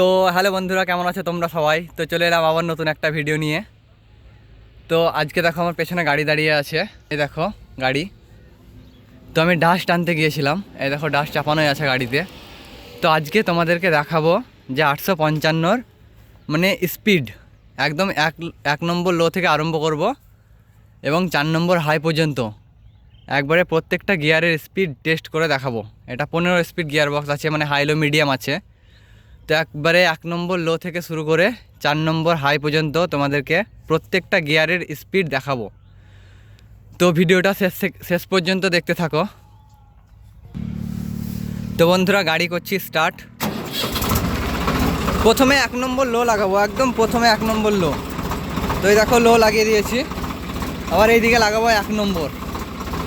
তো হ্যালো বন্ধুরা, কেমন আছো তোমরা সবাই? তো চলে এলাম আবার নতুন একটা ভিডিও নিয়ে। তো আজকে দেখো আমার পেছনে গাড়ি দাঁড়িয়ে আছে। এই দেখো, গাড়ি। তো আমি ডাস্ট টানতে গিয়েছিলাম। এই দেখো ডাস্ট চাপানোই আছে গাড়িতে। তো আজকে তোমাদেরকে দেখাবো যে আটশো পঞ্চান্নর মানে স্পিড একদম এক এক নম্বর লো থেকে আরম্ভ করব এবং চার নম্বর হাই পর্যন্ত। একবারে প্রত্যেকটা গিয়ারের স্পিড টেস্ট করে দেখাবো। এটা পনেরো স্পিড গিয়ার বক্স আছে মানে হাই লো মিডিয়াম আছে। তো একবারে এক নম্বর লো থেকে শুরু করে চার নম্বর হাই পর্যন্ত তোমাদেরকে প্রত্যেকটা গিয়ারের স্পিড দেখাবো। তো ভিডিওটা শেষ শেষ পর্যন্ত দেখতে থাকো। তো বন্ধুরা, গাড়ি করছি স্টার্ট প্রথমে এক নম্বর লো লাগাবো, একদম প্রথমে এক নম্বর লো। তো এই দেখো লো লাগিয়ে দিয়েছি। আবার এইদিকে লাগাবো এক নম্বর।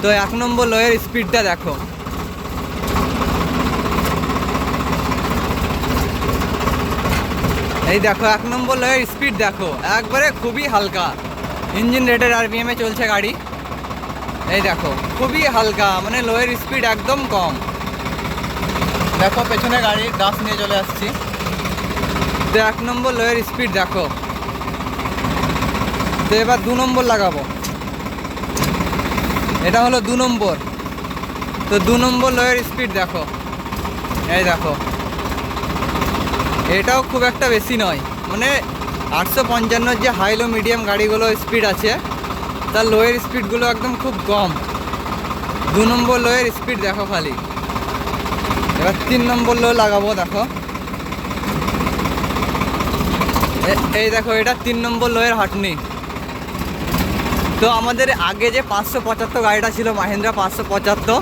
তো এক নম্বর লোয়ের স্পিডটা দেখো। এই দেখো, এক নম্বর লোয়ের স্পিড দেখো। একবারে খুবই হালকা। ইঞ্জিন রেটের আরপিএমে চলছে গাড়ি। এই দেখো, খুবই হালকা মানে লোয়ের স্পিড একদম কম। দেখো, পেছনে গাড়ি ডাস নিয়ে চলে আসছি। তো এক নম্বর লোয়ের স্পিড দেখো। তো এবার দু নম্বর লাগাবো। এটা হলো দু নম্বর। তো দু নম্বর লোয়ের স্পিড দেখো। এই দেখো। এটাও খুব একটা বেশি নয়। মানে আটশো পঞ্চান্নর যে হাই লো মিডিয়াম গাড়িগুলো স্পিড আছে, তার লোয়ের স্পিডগুলো একদম খুব কম। দু নম্বর লোয়ের স্পিড দেখো খালি। এবার তিন নম্বর লো লাগাবো, দেখো। এই দেখো, এটা তিন নম্বর লোয়ের হাটনি। তো আমাদের আগে যে পাঁচশো পঁচাত্তর গাড়িটা ছিল, মাহিন্দ্রা পাঁচশো পঁচাত্তর,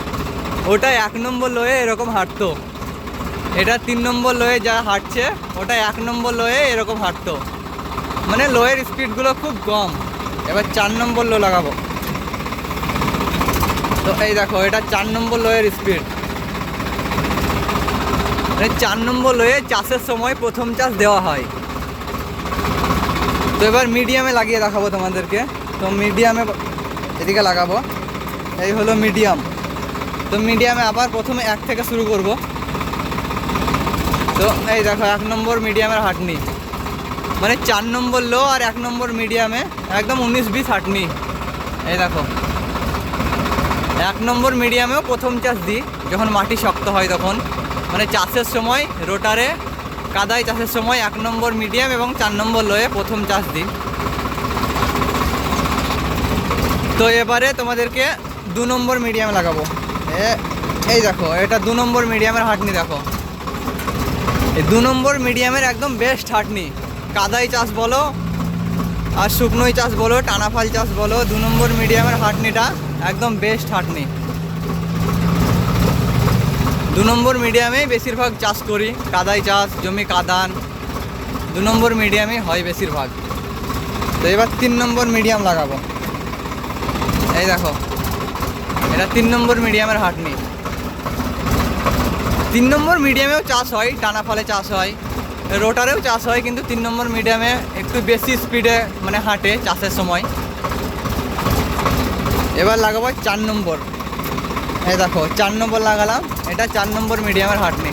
ওটা এক নম্বর লোয়ে এরকম হাঁটতো। এটা তিন নম্বর লোয়ে যা হাঁটছে, ওটা এক নম্বর লোয়ে এরকম হাঁটতো। মানে লোয়ের স্পিডগুলো খুব কম। এবার চার নম্বর লো লাগাবো। তো এই দেখো, এটা চার নম্বর লোয়ের স্পিড। মানে চার নম্বর লোয়ে চাষের সময় প্রথম চাষ দেওয়া হয়। তো এবার মিডিয়ামে লাগিয়ে দেখাবো তোমাদেরকে। তো মিডিয়ামে এদিকে লাগাবো। এই হলো মিডিয়াম। তো মিডিয়ামে আবার প্রথমে এক থেকে শুরু করব। তো এই দেখো, এক নম্বর মিডিয়ামের হাটনি। মানে চার নম্বর লো আর এক নম্বর মিডিয়ামে একদম উনিশ বিশ হাটনি। এই দেখো। এক নম্বর মিডিয়ামেও প্রথম চাষ দিই, যখন মাটি শক্ত হয় তখন। মানে চাষের সময় রোটারে কাদায় চাষের সময় এক নম্বর মিডিয়াম এবং চার নম্বর লোয়ে প্রথম চাষ দিই। তো এবারে তোমাদেরকে দু নম্বর মিডিয়াম লাগাবো। এই দেখো, এটা দু নম্বর মিডিয়ামের হাটনি দেখো। দু নম্বর মিডিয়ামের একদম বেস্ট হাটনি কাদাই চাষ বলো, আর শুকনোই চাষ বলো, টানাফাল চাষ বলো, দু নম্বর মিডিয়ামের হাটনিটা একদম বেস্ট হাটনি দু নম্বর মিডিয়ামেই বেশিরভাগ চাষ করি, কাদাই চাষ, জমি কাদান। দু নম্বর মিডিয়ামে হয় বেশিরভাগ। তো এবার তিন নম্বর মিডিয়াম লাগাবো। এই দেখো, এটা তিন নম্বর মিডিয়ামের হাঁটনি তিন নম্বর মিডিয়ামেও চাষ হয়, টানা ফলে চাষ হয়। রোটারেও চাষ হয়, কিন্তু তিন নম্বর মিডিয়ামে একটু বেশি স্পিডে মানে হাঁটে চাষের সময়। এবার লাগাবো চার নম্বর। এই দেখো, চার নম্বর লাগালাম, এটা চার নম্বর মিডিয়ামের হাঁটনি।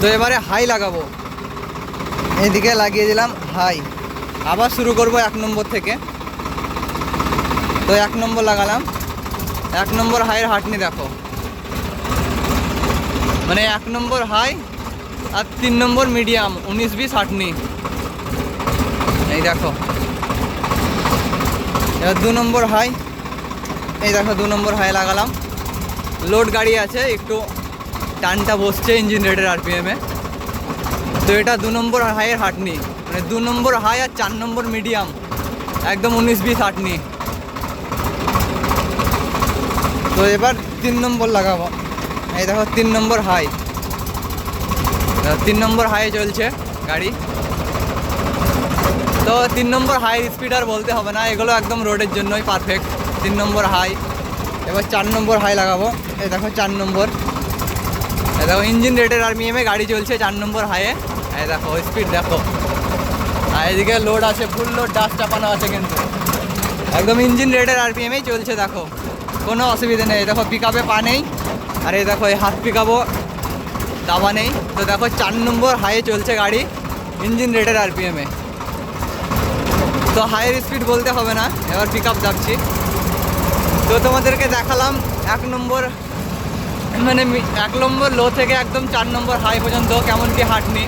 তো এবারে হাই লাগাবো। এদিকে লাগিয়ে দিলাম হাই। আবার শুরু করব এক নম্বর থেকে। তো এক নম্বর লাগালাম। এক নম্বর হাইয়ের হাটনি দেখো। মানে এক নম্বর হাই আর তিন নম্বর মিডিয়াম, উনিশ বিশ হাঁটনি। এই দেখো। এবার দু নম্বর হাই। এই দেখো, দু নম্বর হাই লাগালাম। লোড গাড়ি আছে, একটু টানটা বসছে ইঞ্জিন রেটের আরপিএমে তো এটা দু নম্বর হাইয়ের হাটনি। মানে দু নম্বর হাই আর চার নম্বর মিডিয়াম, একদম উনিশ বিশ হাঁটনি। তো এবার তিন নম্বর লাগাবো। এই দেখো, তিন নম্বর হাই তিন নম্বর হাই চলছে গাড়ি। তো তিন নম্বর হাই স্পিড আর বলতে হবে না, এগুলো একদম রোডের জন্যই পারফেক্ট তিন নম্বর হাই এবার চার নম্বর হাই লাগাবো। এই দেখো, চার নম্বর। এই দেখো ইঞ্জিন রেটের আর মিএমে গাড়ি চলছে চার নম্বর হাইয়ে এই দেখো স্পিড দেখো। আর এদিকে লোড আছে ফুল লোড ডাস্ট চাপানো আছে কিন্তু। একদম ইঞ্জিন রেটের আরপিএমেই চলছে, দেখো। কোনো অসুবিধা নেই। দেখো পিক আপে পা নেই। আর এই দেখো, এই হাত পিকাবো দাবা নেই। তো দেখো, চার নম্বর হাইয়ে চলছে গাড়ি। ইঞ্জিন রেটের আরপিএমে তো হায়ার স্পিড বলতে হবে না। এবার পিক আপ যাচ্ছি। তো তোমাদেরকে দেখালাম এক নম্বর মানে এক নম্বর লো থেকে একদম চার নম্বর হাই পর্যন্ত কেমন কি হাঁটনি।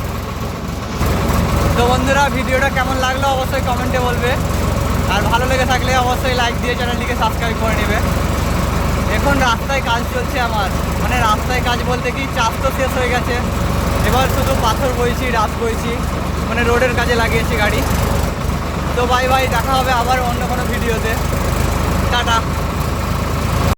তো বন্ধুরা, ভিডিওটা কেমন লাগল অবশ্যই কমেন্টে বলবে। আর ভালো লেগে থাকলে অবশ্যই লাইক দিয়ে চ্যানেলটিকে সাবস্ক্রাইব করে নেবে। এখন রাস্তায় কাজ চলছে আমার। মানে রাস্তায় কাজ বলতে কি, চাষ তো শেষ হয়ে গেছে। এবার শুধু পাথর বইছি রাস বইছি মানে রোডের কাজে লাগিয়েছি গাড়ি। তো বাই বাই দেখা হবে আবার অন্য কোনো ভিডিওতে টাটা।